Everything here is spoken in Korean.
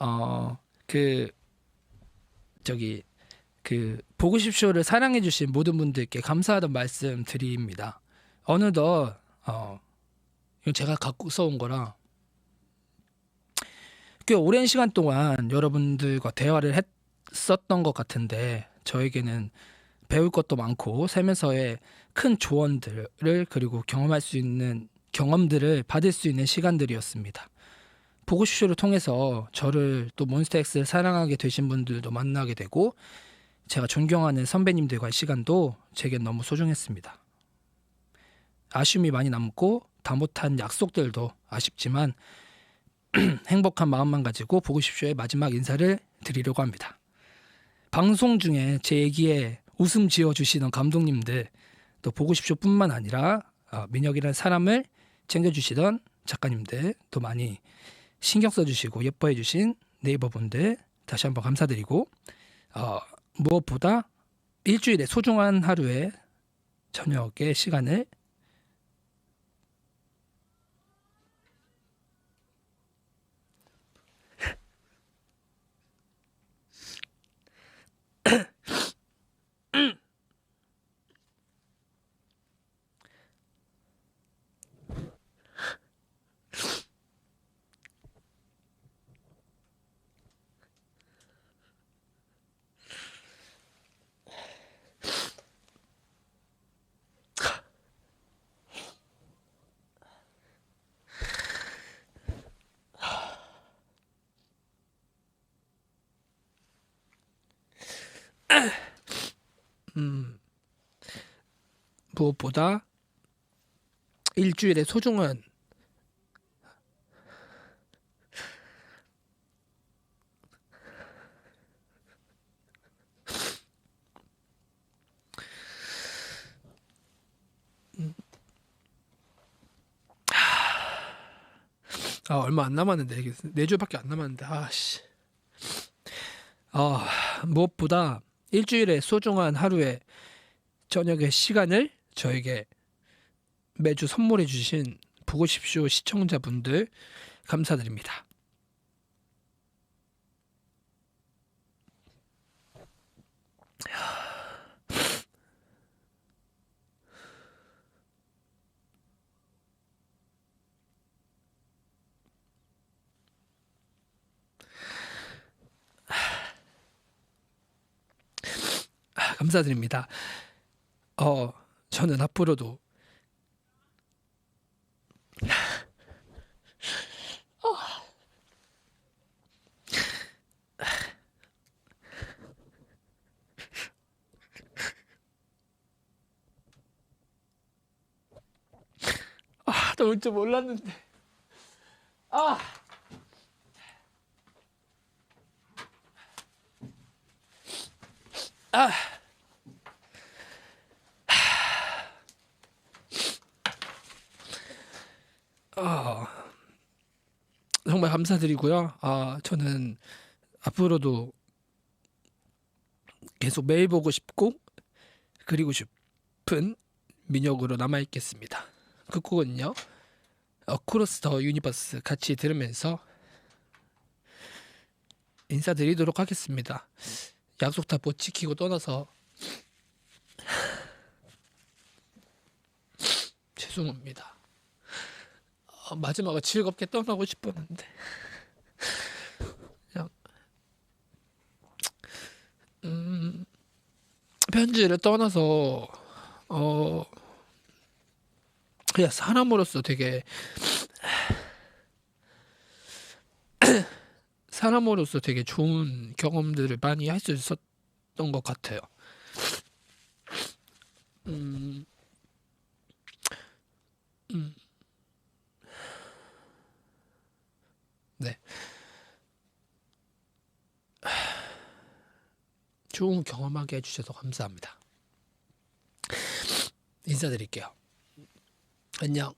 어 그 저기 그 보고 싶쇼를 사랑해 주신 모든 분들께 감사하다는 말씀 드립니다. 어느덧 어 이거 제가 갖고 써온 거라 꽤 오랜 시간 동안 여러분들과 대화를 했었던 것 같은데 저에게는 배울 것도 많고 살면서의 큰 조언들을 그리고 경험할 수 있는 경험들을 받을 수 있는 시간들이었습니다. 보고쇼를 통해서 저를 또 몬스타엑스를 사랑하게 되신 분들도 만나게 되고 제가 존경하는 선배님들과의 시간도 제겐 너무 소중했습니다. 아쉬움이 많이 남고 다 못한 약속들도 아쉽지만 행복한 마음만 가지고 보고싶쇼의 마지막 인사를 드리려고 합니다. 방송 중에 제 얘기에 웃음 지어 주시던 감독님들 또 보고싶쇼뿐만 아니라 어, 민혁이라는 사람을 챙겨주시던 작가님들 또 많이 신경 써주시고 예뻐해 주신 네이버 분들 다시 한번 감사드리고 어, 무엇보다 일주일의 소중한 하루에 저녁의 시간을 음, 무엇보다 일주일의 소중한 음. 아 얼마 안 남았는데 이게 네 주밖에 안 남았는데 아씨 아 무엇보다 일주일의 소중한 하루에 저녁의 시간을 저에게 매주 선물해 주신 보고 싶쇼 시청자분들 감사드립니다. 아, 감사드립니다. 어, 저는 앞으로도 아, 나올 줄 몰랐는데. 아. 아. 아, 정말 감사드리고요. 아, 저는 앞으로도 계속 매일 보고 싶고 그리고 싶은 민혁으로 남아 있겠습니다. 그 곡은요. 어크로스 더 유니버스 같이 들으면서 인사드리도록 하겠습니다. 약속 다 못 지키고 떠나서 죄송합니다. 어, 마지막에 즐겁게 떠나고 싶었는데 그냥 음, 편지를 떠나서 어 그냥 사람으로서 되게 사람으로서 되게 좋은 경험들을 많이 할 수 있었던 것 같아요. 음, 음. 네. 좋은 경험하게 해주셔서 감사합니다. 인사드릴게요. 안녕.